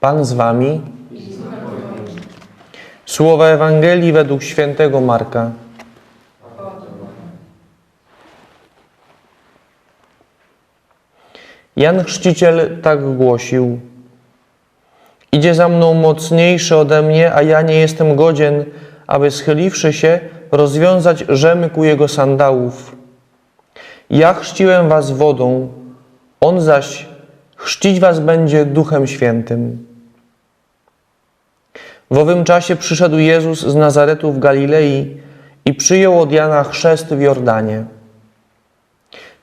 Pan z wami. Słowa Ewangelii według świętego Marka. Jan Chrzciciel tak głosił: Idzie za mną mocniejszy ode mnie, a ja nie jestem godzien, aby schyliwszy się, rozwiązać rzemyk u jego sandałów. Ja chrzciłem was wodą, on zaś chrzcić was będzie Duchem Świętym. W owym czasie przyszedł Jezus z Nazaretu w Galilei i przyjął od Jana chrzest w Jordanie.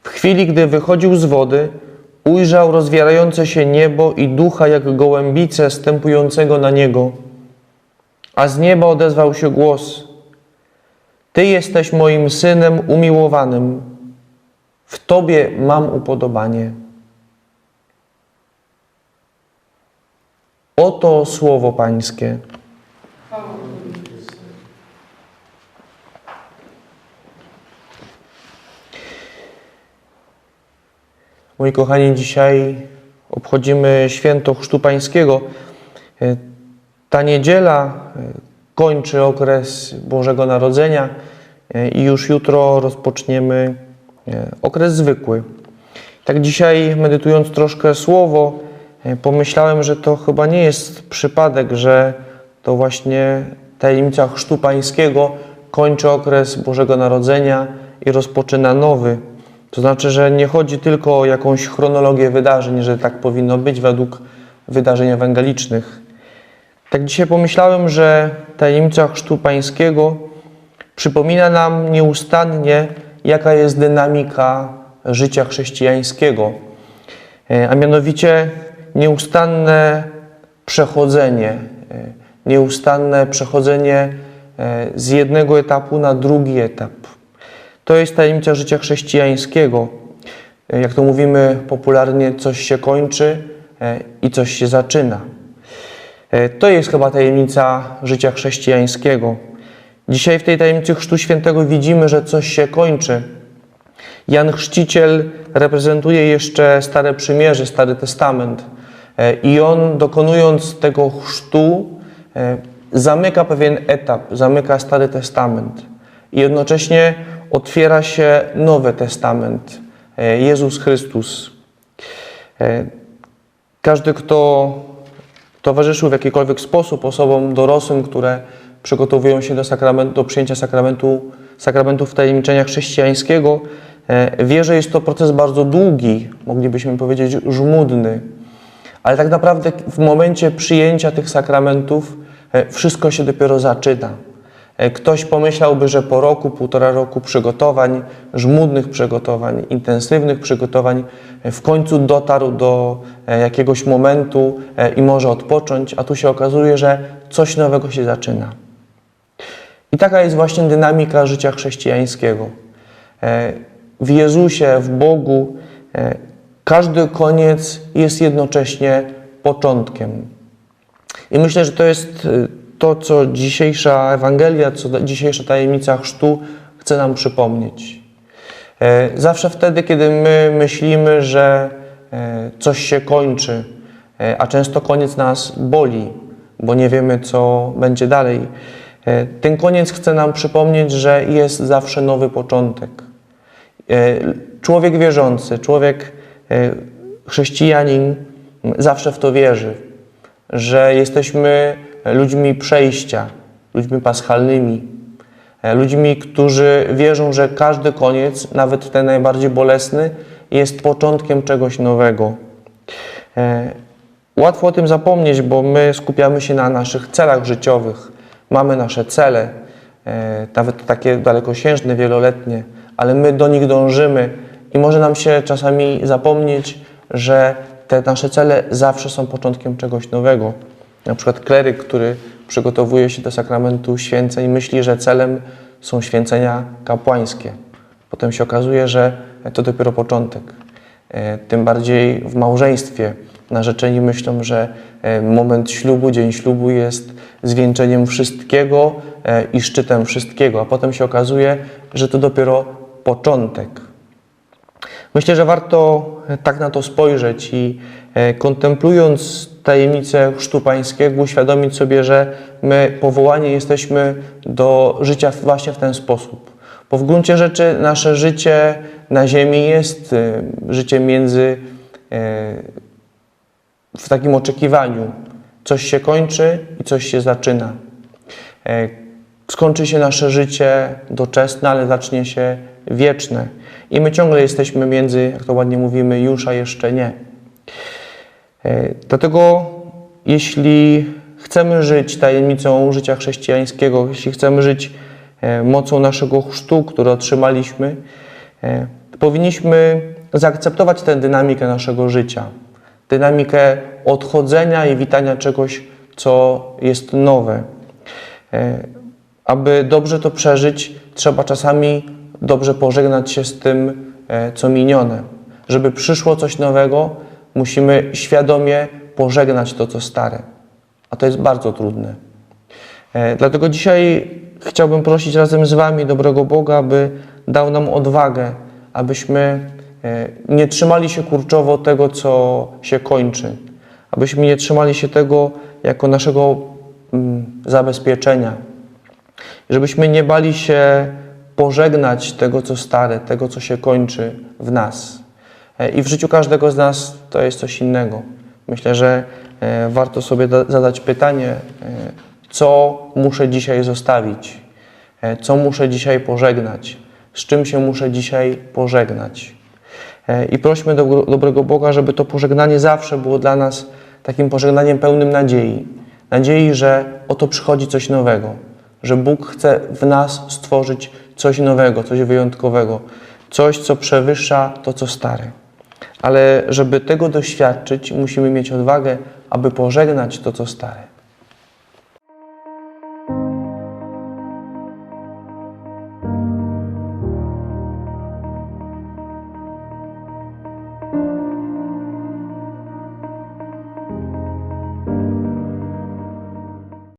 W chwili, gdy wychodził z wody, ujrzał rozwierające się niebo i ducha jak gołębice stępującego na niego. A z nieba odezwał się głos: Ty jesteś moim synem umiłowanym, w Tobie mam upodobanie. Oto słowo Pańskie. Moi kochani, dzisiaj obchodzimy święto Chrztu Pańskiego. E, Ta niedziela e, kończy okres Bożego Narodzenia e, i już jutro rozpoczniemy okres zwykły. Tak dzisiaj, medytując troszkę słowo, pomyślałem, że to chyba nie jest przypadek, że to właśnie tajemnica Chrztu Pańskiego kończy okres Bożego Narodzenia i rozpoczyna nowy. To znaczy, że nie chodzi tylko o jakąś chronologię wydarzeń, że tak powinno być według wydarzeń ewangelicznych. Tak dzisiaj pomyślałem, że tajemnica Chrztu Pańskiego przypomina nam nieustannie, jaka jest dynamika życia chrześcijańskiego, E, a mianowicie nieustanne przechodzenie, e, nieustanne przechodzenie e, z jednego etapu na drugi etap. To jest tajemnica życia chrześcijańskiego. E, Jak to mówimy popularnie, coś się kończy e, i coś się zaczyna. E, To jest chyba tajemnica życia chrześcijańskiego. Dzisiaj w tej tajemnicy Chrztu Świętego widzimy, że coś się kończy. Jan Chrzciciel reprezentuje jeszcze Stare Przymierze, Stary Testament. I on, dokonując tego chrztu, zamyka pewien etap, zamyka Stary Testament. I jednocześnie otwiera się Nowy Testament, e, Jezus Chrystus. E, Każdy, kto towarzyszył w jakikolwiek sposób osobom dorosłym, które przygotowują się do, do przyjęcia sakramentu, sakramentów tajemniczenia chrześcijańskiego, e, wie, że jest to proces bardzo długi, moglibyśmy powiedzieć żmudny. Ale tak naprawdę w momencie przyjęcia tych sakramentów wszystko się dopiero zaczyna. E, Ktoś pomyślałby, że po roku, półtora roku przygotowań, żmudnych przygotowań, intensywnych przygotowań, e, w końcu dotarł do e, jakiegoś momentu i może odpocząć, a tu się okazuje, że coś nowego się zaczyna. I taka jest właśnie dynamika życia chrześcijańskiego. W Jezusie, w Bogu, każdy koniec jest jednocześnie początkiem. I myślę, że to jest to, co dzisiejsza Ewangelia, co dzisiejsza tajemnica chrztu chce nam przypomnieć. E, Zawsze wtedy, kiedy my myślimy, że e, coś się kończy, e, a często koniec nas boli, bo nie wiemy, co będzie dalej, ten koniec chce nam przypomnieć, że jest zawsze nowy początek. Człowiek wierzący, człowiek chrześcijanin zawsze w to wierzy, że jesteśmy ludźmi przejścia, ludźmi paschalnymi, e, ludźmi, którzy wierzą, że każdy koniec, nawet ten najbardziej bolesny, jest początkiem czegoś nowego. E, Łatwo o tym zapomnieć, bo my skupiamy się na naszych celach życiowych. Mamy nasze cele, e, nawet takie dalekosiężne, wieloletnie, ale my do nich dążymy i może nam się czasami zapomnieć, że te nasze cele zawsze są początkiem czegoś nowego. Na przykład kleryk, który przygotowuje się do sakramentu święceń, myśli, że celem są święcenia kapłańskie. Potem się okazuje, że to dopiero początek. E, Tym bardziej w małżeństwie. Narzeczeni myślą, że e, moment ślubu, dzień ślubu jest zwieńczeniem wszystkiego e, i szczytem wszystkiego, a potem się okazuje, że to dopiero początek. Myślę, że warto tak na to spojrzeć i e, kontemplując tajemnicę chrztu pańskiego, uświadomić sobie, że my powołani jesteśmy do życia właśnie w ten sposób. Bo w gruncie rzeczy nasze życie na ziemi jest e, życiem między e, w takim oczekiwaniu. Coś się kończy i coś się zaczyna. E, Skończy się nasze życie doczesne, ale zacznie się wieczne. I my ciągle jesteśmy między, jak to ładnie mówimy, już a jeszcze nie. E, Dlatego, jeśli chcemy żyć tajemnicą życia chrześcijańskiego, jeśli chcemy żyć e, mocą naszego chrztu, który otrzymaliśmy, e, powinniśmy zaakceptować tę dynamikę naszego życia. Dynamikę odchodzenia i witania czegoś, co jest nowe. Aby dobrze to przeżyć, trzeba czasami dobrze pożegnać się z tym, e, co minione. Żeby przyszło coś nowego, musimy świadomie pożegnać to, co stare. A to jest bardzo trudne. E, Dlatego dzisiaj chciałbym prosić razem z Wami dobrego Boga, aby dał nam odwagę, abyśmy e, nie trzymali się kurczowo tego, co się kończy, abyśmy nie trzymali się tego jako naszego mm, zabezpieczenia, żebyśmy nie bali się pożegnać tego, co stare, tego, co się kończy w nas. E, I w życiu każdego z nas to jest coś innego. Myślę, że e, warto sobie da- zadać pytanie, e, co muszę dzisiaj zostawić, co muszę dzisiaj pożegnać, z czym się muszę dzisiaj pożegnać. I prośmy do, dobrego Boga, żeby to pożegnanie zawsze było dla nas takim pożegnaniem pełnym nadziei. Nadziei, że oto przychodzi coś nowego, że Bóg chce w nas stworzyć coś nowego, coś wyjątkowego, coś, co przewyższa to, co stare. Ale żeby tego doświadczyć, musimy mieć odwagę, aby pożegnać to, co stare.